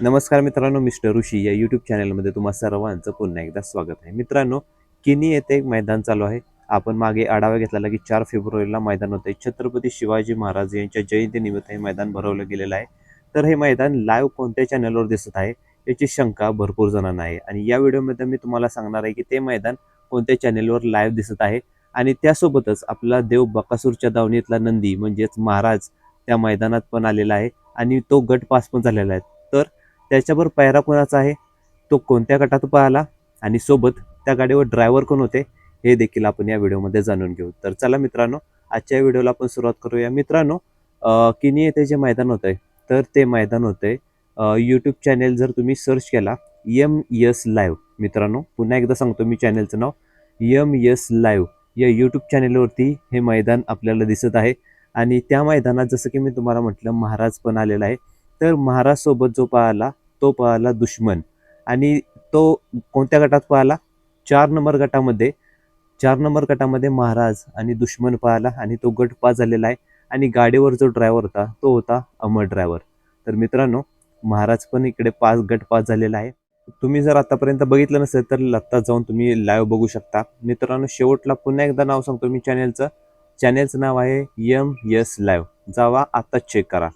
नमस्कार मित्रांनो मिस्टर ऋषी या यूट्यूब चॅनलमध्ये तुम्हा सर्वांचं पुन्हा एकदा स्वागत आहे. मित्रांनो किनी येथे एक मैदान चालू आहे. आपण मागे आढावा घेतलेला की चार फेब्रुवारीला मैदान होते छत्रपती शिवाजी महाराज यांच्या जयंतीनिमित्त हे मैदान भरवलं गेलेलं आहे. तर हे मैदान लाईव्ह कोणत्या चॅनलवर दिसत आहे याची शंका भरपूर जणांना आहे. आणि या व्हिडिओमध्ये मी तुम्हाला सांगणार आहे की ते मैदान कोणत्या चॅनेलवर लाईव्ह दिसत आहे. आणि त्यासोबतच आपला देव बकासूरच्या दावणीतला नंदी म्हणजेच महाराज त्या मैदानात पण आलेला आहे. आणि तो गट पास पण झालेला आहे. तर त्याच्यावर पायरा कोणाचा आहे? तो कोणत्या गटात पाहिला? आणि सोबत त्या गाडीवर ड्रायव्हर कोण होते? हे देखील आपण या व्हिडिओमध्ये जाणून घेऊ. तर चला मित्रांनो आजच्या व्हिडिओला आपण सुरुवात करूया. मित्रांनो किनी येथे जे मैदान होतं आहे तर ते मैदान होतं आहे यूट्यूब चॅनेल जर तुम्ही सर्च केला यम यस लाईव्ह मित्रांनो पुन्हा एकदा सांगतो मी चॅनेलचं नाव. यम यस लाईव्ह या यूट्यूब चॅनेलवरती हे मैदान आपल्याला दिसत आहे. आणि त्या मैदानात जसं की मी तुम्हाला म्हटलं महाराज पण आलेला आहे. तर महाराजसोबत जो पळाला तो पळाला दुश्मन. आणि तो कोणत्या गटात पळाला चार नंबर गटामध्ये. चार नंबर गटामध्ये महाराज आणि दुश्मन पळाला आणि तो गट पास झालेला आहे. आणि गाडीवर जो ड्रायव्हर होता तो होता अमर ड्रायव्हर तर मित्रांनो महाराज पण इकडे पाच गट पास झालेला आहे. तुम्ही जर आतापर्यंत बघितलं नसेल तर आत्ता जाऊन तुम्ही लाईव्ह बघू शकता. मित्रांनो शेवटला पुन्हा एकदा नाव सांगतो मी चॅनेलचं चॅनेलचं नाव आहे यम यस लाईव्ह जावा आत्ताच चेक करा.